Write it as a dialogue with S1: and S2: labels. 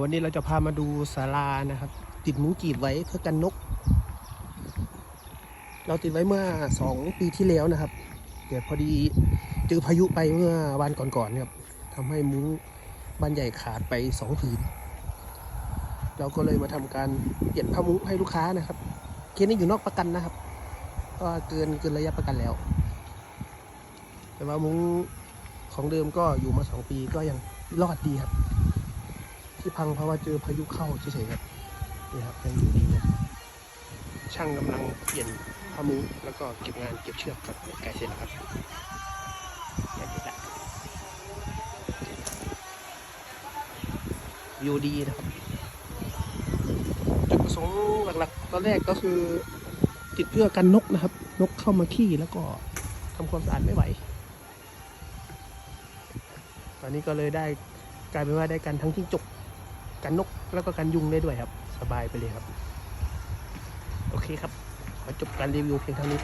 S1: วันนี้เราจะพามาดูศาลานะครับ ติดมุ้งกีบไว้เพื่อกันนก เราติดไว้เมื่อสองปีที่แล้วนะครับแต่พอดีเจอพายุไปเมื่อวันก่อนๆครับทำให้มุ้งบ้านใหญ่ขาดไปสองผืนเราก็เลยมาทำการเปลี่ยนผ้ามุ้งให้ลูกค้านะครับเคสนี้อยู่นอกประกันนะครับเพราะว่าเกินเกินระยะประกันแล้ว แต่ว่ามุ้งของเดิมก็อยู่มาสองปีก็ยังรอดดีครับ ที่พังเพราะว่าเจอพายุเข้าเฉยๆครับนี่ครับยังอยู่ดีครับช่างกำลังเปลี่ยนผ้ามุ้งแล้วก็เก็บงานเก็บเชือกครับใกล้เสร็จแล้วครับใกล้เสร็จแล้ววิวดีนะครับจุดประสงค์หลักๆตอนแรกก็คือติดเพื่อกันนกนะครับ นกเข้ามาขี้แล้วก็ทำความสะอาดไม่ไหว ตอนนี้ก็เลยได้กลายเป็นว่าได้กันทั้งจิ้งจก กันนกแล้วก็กันยุงได้ด้วยครับ สบายไปเลยครับ โอเคครับ ขอจบการรีวิวเพียงเท่านี้